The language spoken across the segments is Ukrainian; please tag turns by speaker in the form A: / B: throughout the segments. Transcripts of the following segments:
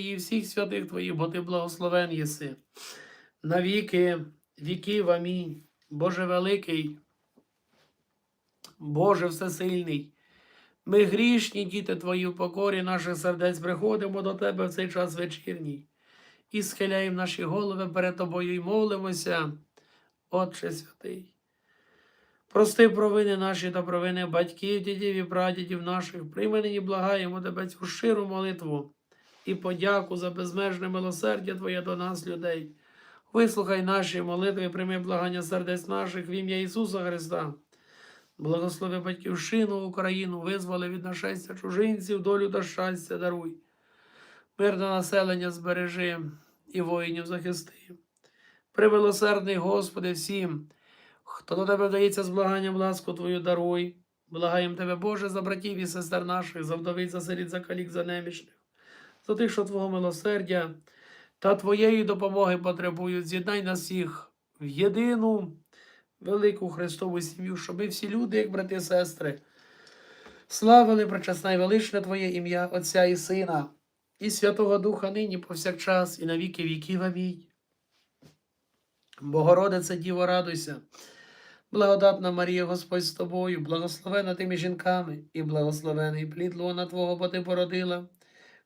A: і всіх святих Твоїх, бо Ти благословен єси. Навіки віків. Амінь. Боже великий, Боже всесильний. Ми грішні, діти Твої, в покорі наших сердець приходимо до Тебе в цей час вечірній і схиляємо наші голови перед Тобою і молимося, Отче святий. Прости провини наші та провини батьків, дідів і прадідів наших. Прийми нині благаємо Тебе цю щиру молитву і подяку за безмежне милосердя Твоє до нас, людей. Вислухай наші молитви, і прийми благання сердець наших в ім'я Ісуса Христа. Благослови батьківщину, Україну, визволи від нашестя чужинців, долю та щастя даруй. Мирне населення збережи і воїнів захисти. Примилосердний Господи всім, хто до Тебе вдається з благанням ласку Твою даруй. Благаєм Тебе, Боже, за братів і сестер наших, за вдовиць, за сиріт, за калік, за немічних, за тих, що Твого милосердя та Твоєї допомоги потребують. З'єднай нас всіх в єдину велику Христову сім'ю, щоб ми всі люди, як брати і сестри, славили пречесна і величне Твоє ім'я Отця і Сина, і Святого Духа нині повсякчас, і на віки віків. Амінь. Богородице Діво, радуйся, благодатна Марія, Господь з тобою, благословена тими жінками, і благословений плід лона Твого, бо ти породила,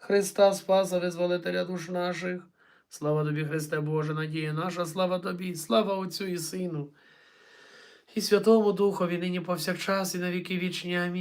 A: Христа Спаса, визволителя душ наших. Слава тобі, Христе Боже, надія наша, слава тобі, слава Отцю і Сину, і Святому Духові, нині повсякчас, і на віки вічні. Амінь.